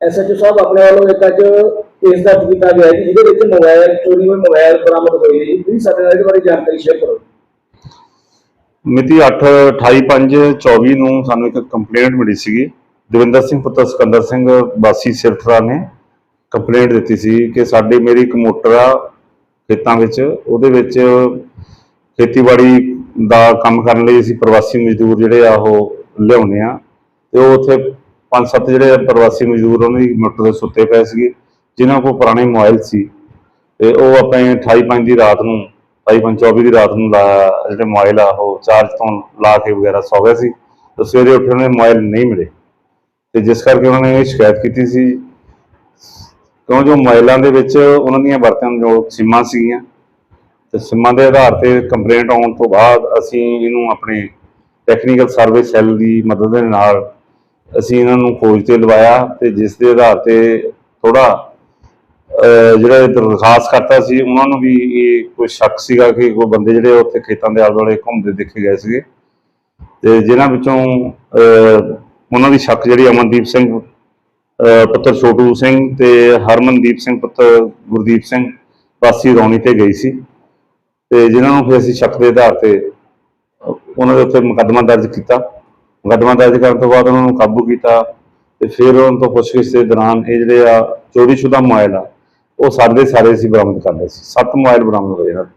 SHO ਸਾਹਿਬ ਆਪਣੇ ਵੱਲੋਂ ਇੱਕ ਅੱਜ ਕੇਸ ਦਰਜ ਕੀਤਾ ਗਿਆ ਜੀ, ਜਿਹਦੇ ਵਿੱਚ ਮੋਬਾਈਲ ਚੋਰੀ ਹੋਏ ਮੋਬਾਈਲ ਬਰਾਮਦ ਹੋਏ ਜੀ। ਪਲੀਜ਼ ਸਾਡੇ ਨਾਲ ਇਹਦੇ ਬਾਰੇ ਜਾਣਕਾਰੀ ਸ਼ੇਅਰ ਕਰੋ। ਮਿਤੀ 8/28/5/24 ਨੂੰ ਸਾਨੂੰ ਇੱਕ ਕੰਪਲੇਂਟ ਮਿਲੀ ਸੀਗੀ। ਦਵਿੰਦਰ ਸਿੰਘ ਪੁੱਤਰ ਸਿਕੰਦਰ ਸਿੰਘ ਵਾਸੀ ਸਿਰਥਰਾ ਨੇ ਕੰਪਲੇਂਟ ਦਿੱਤੀ ਸੀ ਕਿ ਸਾਡੀ ਮੇਰੀ ਇੱਕ ਮੋਟਰ ਆ ਖੇਤਾਂ ਵਿੱਚ। ਉਹਦੇ ਵਿੱਚ ਖੇਤੀਬਾੜੀ ਦਾ ਕੰਮ ਕਰਨ ਲਈ ਅਸੀਂ ਪ੍ਰਵਾਸੀ ਮਜ਼ਦੂਰ ਜਿਹੜੇ ਆ ਉਹ ਲਿਆਉਂਦੇ ਆ। ਤੇ ਉਹ ਉੱਥੇ ਪੰਜ ਸੱਤ ਜਿਹੜੇ ਪ੍ਰਵਾਸੀ ਮਜ਼ਦੂਰ ਉਹਨਾਂ ਦੀ ਮੋਟਰ ਦੇ ਸੁੱਤੇ ਪਏ ਸੀਗੇ, ਜਿਨ੍ਹਾਂ ਕੋਲ ਪੁਰਾਣੇ ਮੋਬਾਈਲ ਸੀ। ਤੇ ਉਹ ਆਪਣੇ 28/5 ਦੀ ਰਾਤ ਨੂੰ 28/24 ਦੀ ਰਾਤ ਨੂੰ ਲਾ- ਜਿਹੜੇ ਮੋਬਾਈਲ ਆ, ਉਹ ਚਾਰਜ ਤੋਂ ਲਾ ਕੇ ਵਗੈਰਾ ਸੌ ਗਏ ਸੀ। ਤੇ ਸਵੇਰੇ ਉੱਠੇ ਦੇ ਮੋਬਾਈਲ ਨਹੀਂ ਮਿਲੇ। ਤੇ ਜਿਸ ਕਰਕੇ ਉਹਨਾਂ ਨੇ ਇਹ ਸ਼ਿਕਾਇਤ ਕੀਤੀ ਸੀ, ਕਿਉਂ ਜੋ ਮੋਬਾਈਲਾਂ ਦੇ ਵਿੱਚ ਉਹਨਾਂ ਦੀਆਂ ਵਰਤਣ ਜੋ ਸਿਮਾਂ ਸੀਗੀਆਂ, ਤੇ ਸਿਮਾਂ ਦੇ ਆਧਾਰ ਤੇ ਕੰਪਲੇਂਟ ਆਉਣ ਤੋਂ ਬਾਅਦ ਅਸੀਂ ਇਹਨੂੰ ਆਪਣੇ ਟੈਕਨੀਕਲ ਸਰਵਿਸ ਸੈੱਲ ਦੀ ਮਦਦ ਦੇ ਨਾਲ ਅਸੀਂ ਇਹਨਾਂ ਨੂੰ ਖੋਜ ਤੇ ਲਵਾਇਆ ਤੇ ਜਿਸ ਦੇ ਆਧਾਰ ਤੇ ਥੋੜਾ ਜਿਹੜਾ ਦਰਖਾਸਤ ਕਰਤਾ ਸੀ ਉਹਨਾਂ ਨੂੰ ਵੀ ਇਹ ਕੋਈ ਸ਼ੱਕ ਸੀਗਾ ਕਿ ਕੋਈ ਬੰਦੇ ਜਿਹੜੇ ਉੱਥੇ ਖੇਤਾਂ ਦੇ ਆਲੇ ਦੁਆਲੇ ਘੁੰਮਦੇ ਦੇਖੇ ਗਏ ਸੀਗੇ। ਤੇ ਜਿਨ੍ਹਾਂ ਵਿੱਚੋਂ ਅਹ, ਉਹਨਾਂ ਦੀ ਸ਼ੱਕ ਜਿਹੜੀ ਅਮਨਦੀਪ ਸਿੰਘ ਪੁੱਤਰ ਛੋਟੂ ਸਿੰਘ ਤੇ ਹਰਮਨਦੀਪ ਸਿੰਘ ਪੁੱਤਰ ਗੁਰਦੀਪ ਸਿੰਘ ਵਾਸੀ ਰੌਣੀ ਤੇ ਗਈ ਸੀ। ਤੇ ਜਿਨ੍ਹਾਂ ਨੂੰ ਫਿਰ ਅਸੀਂ ਸ਼ੱਕ ਦੇ ਆਧਾਰ ਤੇ ਉਹਨਾਂ ਦੇ ਉੱਤੇ ਮੁਕੱਦਮਾ ਦਰਜ ਕੀਤਾ। ਮੁਕੱਦਮਾ ਦਰਜ ਕਰਨ ਤੋਂ ਬਾਅਦ ਉਹਨਾਂ ਨੂੰ ਕਾਬੂ ਕੀਤਾ ਤੇ ਫਿਰ ਉਹਨਾਂ ਤੋਂ ਪੁੱਛਗਿੱਛ ਦੇ ਦੌਰਾਨ ਇਹ ਜਿਹੜੇ ਆ ਚੋਰੀशुदा ਮੋਬਾਈਲ ਆ ਉਹ ਦੇ ਸਾਰੇ ਅਸੀਂ ਬਰਾਮਦ ਕਰ ਲਏ ਸੀ। ਸੱਤ ਮੋਬਾਈਲ ਬਰਾਮਦ ਹੋਏ ਇਹਨਾਂ ਦੇ।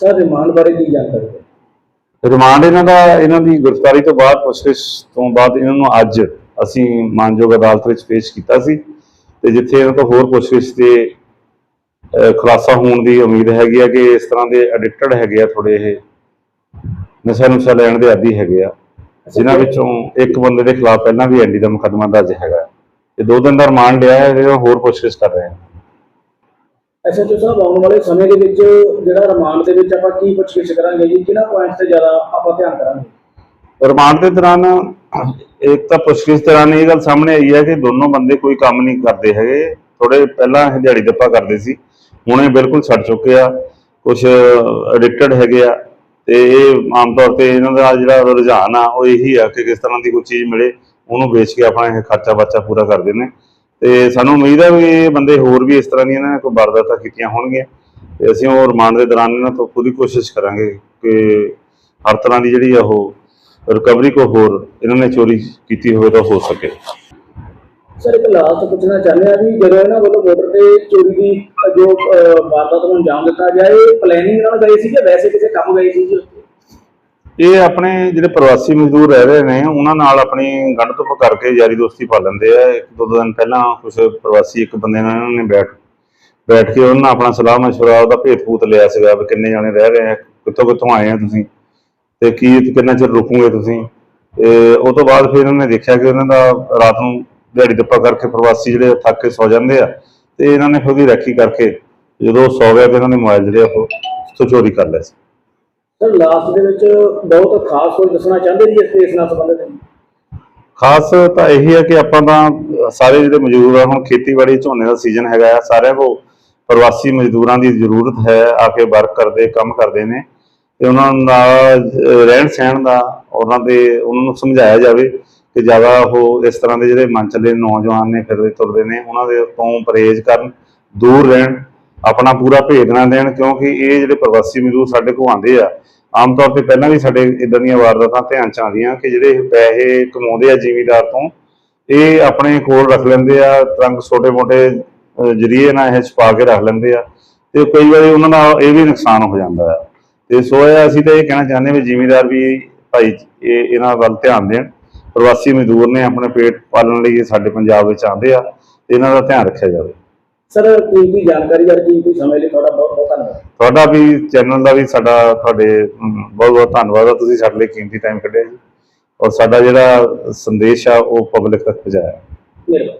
ਸਰ ਰਿਮਾਂਡ ਬਾਰੇ ਕੀ ਜਾਣਕਾਰੀ ਰਿਮਾਂਡ ਇਹਨਾਂ ਦਾ ਇਹਨਾਂ ਦੀ ਗ੍ਰਿਫਤਾਰੀ ਤੋਂ ਬਾਅਦ ਪੁੱਛਗਿੱਛ ਤੋਂ ਬਾਅਦ ਇਹਨਾਂ ਨੂੰ ਅੱਜ ਅਸੀਂ ਮਾਨਯੋਗ ਅਦਾਲਤ ਵਿੱਚ ਪੇਸ਼ ਕੀਤਾ ਸੀ ਤੇ ਜਿੱਥੇ ਇਹਨਾਂ ਤੋਂ ਹੋਰ ਪੁੱਛਗਿੱਛ ਤੇ ਖੁਲਾਸਾ ਹੋਣ ਦੀ ਉਮੀਦ ਹੈਗੀ ਆ ਕਿ ਇਸ ਤਰ੍ਹਾਂ ਦੇ ਐਡਿਕਟਡ ਹੈਗੇ ਆ ਥੋੜੇ ਇਹ ਨਸ਼ਾ ਨੁਸ਼ਾ ਲੈਣ ਦੇ ਆਦੀ ਹੈਗੇ ਆ। ਜਿਨ੍ਹਾਂ ਵਿੱਚੋਂ ਇੱਕ ਬੰਦੇ ਦੇ ਖਿਲਾਫ ਪਹਿਲਾਂ ਵੀ ਐਨਡੀ ਦਾ ਮੁਕੱਦਮਾ ਦਰਜ ਹੈਗਾ ਤੇ ਦੋ ਦਿਨ ਦਾ ਰਿਮਾਂਡ ਲਿਆ ਹੈ ਜਿਹੜਾ ਹੋਰ ਪੁੱਛਗਿੱਛ ਕਰ ਰਹੇ ਹਾਂ ਐਸਐਚਓ ਸਾਹਿਬ ਆਉਣ ਵਾਲੇ ਸਮੇਂ ਦੇ ਵਿੱਚ ਜਿਹੜਾ ਰਿਮਾਂਡ ਦੇ ਵਿੱਚ ਆਪਾਂ ਕੀ ਪੁੱਛਗਿੱਛ ਕਰਾਂਗੇ ਜੀ? ਕਿਹਨਾਂ ਪੁਆਇੰਟਸ ਤੇ ਜ਼ਿਆਦਾ ਆਪਾਂ ਧਿਆਨ ਕਰਾਂਗੇ? ਰਿਮਾਂਡ ਦੇ ਦੌਰਾਨ ਇੱਕ ਤਾਂ ਪੁੱਛਗਿੱਛ ਦੌਰਾਨ ਇਹ ਗੱਲ ਸਾਹਮਣੇ ਆਈ ਹੈ ਕਿ ਦੋਨੋਂ ਬੰਦੇ ਕੋਈ ਕੰਮ ਨਹੀਂ ਕਰਦੇ ਹੈਗੇ। ਥੋੜੇ ਪਹਿਲਾਂ ਦਿਹਾੜੀ ਦੱਪਾ ਕਰਦੇ ਸੀ। ਹੁਣ ਇਹ ਬਿਲਕੁਲ ਛੱਡ ਚੁੱਕੇ ਆ। ਕੁਝ ਐਡਿਕਟਡ ਹੈਗੇ ਆ। ਤੇ ਇਹ ਆਮ ਤੌਰ ਤੇ ਇਹਨਾਂ ਦਾ ਜਿਹੜਾ ਰੁਝਾਨ ਆ, ਉਹ ਇਹੀ ਆ ਕਿ ਕਿਸ ਤਰ੍ਹਾਂ ਦੀ ਕੋਈ ਚੀਜ਼ ਮਿਲੇ, ਉਹਨੂੰ ਵੇਚ ਕੇ ਆਪਣਾ ਇਹ ਖਰਚਾ ਬੱਚਾ ਪੂਰਾ ਕਰਦੇ ਨੇ। ਤੇ ਸਾਨੂੰ ਉਮੀਦ ਹੈ ਵੀ ਇਹ ਬੰਦੇ ਹੋਰ ਵੀ ਇਸ ਤਰ੍ਹਾਂ ਦੀਆਂ ਨਾ ਕੋਈ ਵਾਰਦਾਤਾਂ ਕੀਤੀਆਂ ਹੋਣਗੀਆਂ। ਤੇ ਅਸੀਂ ਉਹ ਰਿਮਾਂਡ ਦੇ ਦੌਰਾਨ ਇਹਨਾਂ ਤੋਂ ਪੂਰੀ ਕੋਸ਼ਿਸ਼ ਕਰਾਂਗੇ ਕਿ ਹਰ ਤਰ੍ਹਾਂ ਦੀ ਜਿਹੜੀ ਆ ਉਹ ਰਿਕਵਰੀ ਕੋ ਹੋਰ ਇਹਨਾਂ ਨੇ ਚੋਰੀ ਕੀਤੀ ਹੋਵੇ ਤਾਂ ਹੋ ਸਕੇ। ਸਰ, ਇੱਕ ਲਾਸਟ ਪੁੱਛਣਾ ਚਾਹੁੰਦੇ ਆ ਵੀ ਜਦੋਂ ਇਹਨਾਂ ਵੱਲੋਂ ਬਾਰਡਰ ਤੇ ਚੋਰੀ ਦੀ ਜੋ ਵਾਰਦਾਤ ਨੂੰ ਅੰਜਾਮ ਦਿੱਤਾ ਗਿਆ, ਇਹ ਪਲੈਨਿੰਗ ਨਾਲ ਗਏ ਸੀ ਕਿ ਵੈਸੇ ਕਿਸੇ ਕੰਮ ਗਏ ਸੀ ਜੀ ਇਹ ਆਪਣੇ ਜਿਹੜੇ ਪ੍ਰਵਾਸੀ ਮਜ਼ਦੂਰ ਰਹਿ ਰਹੇ ਨੇ, ਉਹਨਾਂ ਨਾਲ ਆਪਣੀ ਗੰਢ ਧੁੱਪ ਕਰਕੇ ਯਾਰੀ ਦੋਸਤੀ ਪਾ ਲੈਂਦੇ ਆ। ਇੱਕ ਦੋ ਦਿਨ ਪਹਿਲਾਂ ਕੁਝ ਪ੍ਰਵਾਸੀ ਇੱਕ ਬੰਦੇ ਨਾਲ ਇਹਨਾਂ ਨੇ ਬੈਠ ਬੈਠ ਕੇ ਉਹਨਾਂ ਆਪਣਾ ਸਲਾਹ ਮਸ਼ਵਰਾ, ਉਹਦਾ ਭੇਤ ਭੂਤ ਲਿਆ ਸੀਗਾ ਵੀ ਕਿੰਨੇ ਜਾਣੇ ਰਹਿ ਰਹੇ ਆ, ਕਿੱਥੋਂ ਕਿੱਥੋਂ ਆਏ ਆ ਤੁਸੀਂ, ਤੇ ਕੀ, ਕਿੰਨਾ ਚਿਰ ਰੁਕੋਗੇ ਤੁਸੀਂ? ਤੇ ਉਹ ਤੋਂ ਬਾਅਦ ਫਿਰ ਇਹਨਾਂ ਨੇ ਦੇਖਿਆ ਕਿ ਉਹਨਾਂ ਦਾ ਰਾਤ ਨੂੰ ਦਿਹਾੜੀ ਦੱਪਾ ਕਰਕੇ ਪ੍ਰਵਾਸੀ ਜਿਹੜੇ ਥੱਕ ਕੇ ਸੌ ਜਾਂਦੇ ਆ ਤੇ ਇਹਨਾਂ ਨੇ ਫਿਰ ਰਾਖੀ ਕਰਕੇ ਜਦੋਂ ਸੌ ਗਿਆ ਤੇ ਇਹਨਾਂ ਨੇ ਮੋਬਾਈਲ ਜਿਹੜੇ ਉਹ ਤੋਂ ਚੋਰੀ ਕਰ ਲਏ ਸੀ। ਸਰ ਲਾਸਟ ਦੇ ਵਿੱਚ ਬਹੁਤ ਖਾਸ ਕੋਈ ਦੱਸਣਾ ਚਾਹੁੰਦੇ ਜੀ ਇਸ ਕੇਸ ਨਾਲ ਸੰਬੰਧਿਤ? ਖਾਸ ਤਾਂ ਇਹੀ ਹੈ ਕਿ ਆਪਾਂ ਤਾਂ ਸਾਰੇ ਜਿਹੜੇ ਮਜ਼ਦੂਰ ਆ ਹੁਣ ਖੇਤੀਬਾੜੀ ਝੋਨੇ ਦਾ ਸੀਜ਼ਨ ਹੈਗਾ ਆ ਸਾਰਿਆਂ ਕੋ ਪ੍ਰਵਾਸੀ ਮਜ਼ਦੂਰਾਂ ਦੀ ਜ਼ਰੂਰਤ ਹੈ ਆ ਕੇ ਵਰਕ ਕਰਦੇ ਕੰਮ ਕਰਦੇ ਨੇ। ਤੇ ਉਹਨਾਂ ਦਾ ਅਹ, ਰਹਿਣ ਸਹਿਣ ਦਾ ਉਹਨਾਂ ਦੇ ਉਹਨਾਂ ਨੂੰ ਸਮਝਾਇਆ ਜਾਵੇ ਕਿ ਜ਼ਿਆਦਾ ਉਹ ਇਸ ਤਰ੍ਹਾਂ ਦੇ ਜਿਹੜੇ ਮਨ ਚੱਲੇ ਨੌਜਵਾਨ ਨੇ ਫਿਰਦੇ ਤੁਰਦੇ ਨੇ, ਉਹਨਾਂ ਦੇ ਤੋਂ ਪਰਹੇਜ਼ ਕਰਨ, ਦੂਰ ਰਹਿਣ, ਆਪਣਾ ਪੂਰਾ ਭੇਦ ਨਾ ਦੇਣ, ਕਿਉਂਕਿ ਇਹ ਜਿਹੜੇ ਪ੍ਰਵਾਸੀ ਮਜ਼ਦੂਰ ਸਾਡੇ ਕੋਲ ਆਉਂਦੇ ਆ, ਆਮ ਤੌਰ ਤੇ ਪਹਿਲਾਂ ਵੀ ਸਾਡੇ ਇਦਾਂ ਦੀਆਂ ਵਾਰਦਾਤਾਂ ਧਿਆਨ ਚ ਆਉਂਦੀਆਂ ਕਿ ਜਿਹੜੇ ਪੈਸੇ ਕਮਾਉਂਦੇ ਆ ਜਿਮੀਦਾਰ ਤੋਂ, ਇਹ ਆਪਣੇ ਕੋਲ ਰੱਖ ਲੈਂਦੇ ਆ, ਤਰੰਗ ਛੋਟੇ ਮੋਟੇ ਜਰੀਏ ਨਾਲ ਇਹ ਛਪਾ ਕੇ ਰੱਖ ਲੈਂਦੇ ਆ, ਤੇ ਕਈ ਵਾਰੀ ਉਹਨਾਂ ਦਾ ਇਹ ਵੀ ਨੁਕਸਾਨ ਹੋ ਜਾਂਦਾ ਹੈ ਤੇ ਸੋ ਅਸੀਂ ਤਾਂ ਇਹ ਕਹਿਣਾ ਚਾਹੁੰਦੇ ਹਾਂ ਵੀ ਜ਼ਿਮੀਦਾਰ ਵੀ ਭਾਈ, ਇਹ ਇਹਨਾਂ ਵੱਲ ਧਿਆਨ ਦੇਣ। ਪ੍ਰਵਾਸੀ ਮਜ਼ਦੂਰ ਨੇ ਆਪਣੇ ਪੇਟ ਪਾਲਣ ਲਈ ਇਹ ਸਾਡੇ ਪੰਜਾਬ ਵਿੱਚ ਆਉਂਦੇ ਆ ਤੇ ਇਹਨਾਂ ਦਾ ਧਿਆਨ ਰੱਖਿਆ ਜਾਵੇ। ਸਰ ਕੀਮਤੀ ਜਾਣਕਾਰੀ ਜਾਂ ਕੀਮਤੀ ਸਮੇਂ ਲਈ ਤੁਹਾਡਾ ਬਹੁਤ ਬਹੁਤ ਧੰਨਵਾਦ। ਤੁਹਾਡਾ ਵੀ ਚੈਨਲ ਦਾ ਵੀ ਸਾਡਾ ਤੁਹਾਡੇ ਬਹੁਤ ਬਹੁਤ ਧੰਨਵਾਦ ਆ ਤੁਸੀਂ ਸਾਡੇ ਲਈ ਕੀਮਤੀ ਟਾਈਮ ਕੱਢਿਆ ਜੀ। ਔਰ ਸਾਡਾ ਜਿਹੜਾ ਸੰਦੇਸ਼ ਆ ਉਹ ਪਬਲਿਕ ਤੱਕ ਪਹੁੰਚਾਇਆ। ਮਿਹਰਬਾਨੀ